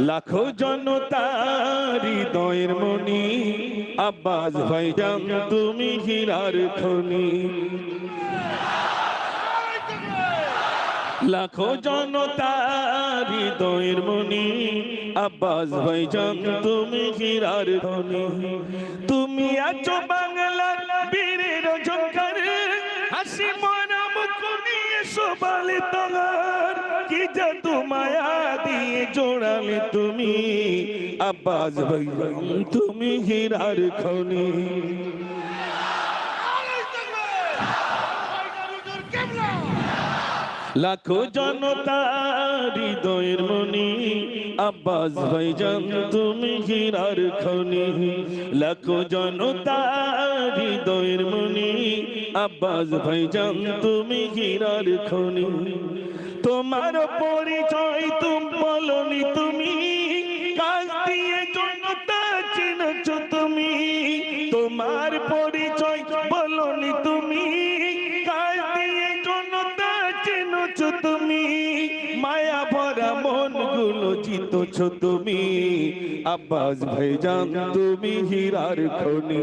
লাখো জনতার হৃদয়ের মনি আব্বাস তুমি হীরার খনি। লাখো মনি আব্বাস তুমি হীরার খনি। তুমি আছো বাংলার বীরের ঝঙ্কার হাসি মরা শোভালে তোমার কি জাদু মায়া দিয়ে জোড়ালে তুমি? আব্বাস ভাই তুমি হীরার খনি। লাখো জনতা হৃদয়ের মনি আব্বাস ভাইজান তুমি হীরার খনি, লাখো জনতা হৃদয়ের মনি আব্বাস ভাইজান তুমি হীরার খনি, তোমার পরিচয় তুম বলনি তুমি। কাজ দিয়ে জনতা চিনছ তুমি, তোমার পরিচয় জনতা তুমি? মায়া ভরা মনগুলো জিতছ তুমি? আব্বাস ভাইজান তুমি হীরার খনি।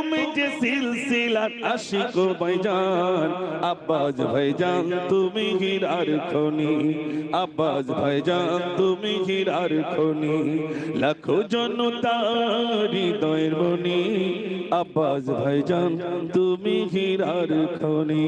সিলসিলার আশিক ভাইজান। আব্বাস ভাইজান, তুমি হীরার খনি। আব্বাস ভাইজান, তুমি হীরার খনি। লাখো জনতা হৃদয়ের মনি আব্বাস ভাইজান, তুমি হীরার খনি।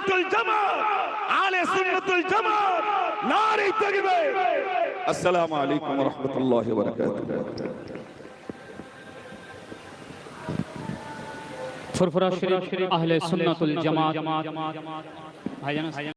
সুন্নাতুল জামাত আলে সুন্নাতুল জামাত নারে তাকবীর আসসালামু আলাইকুম ওয়া রাহমাতুল্লাহি ওয়া বারাকাতুহু ফুরফুরা শরীফ আহলে সুন্নাতুল জামাত ভাইজান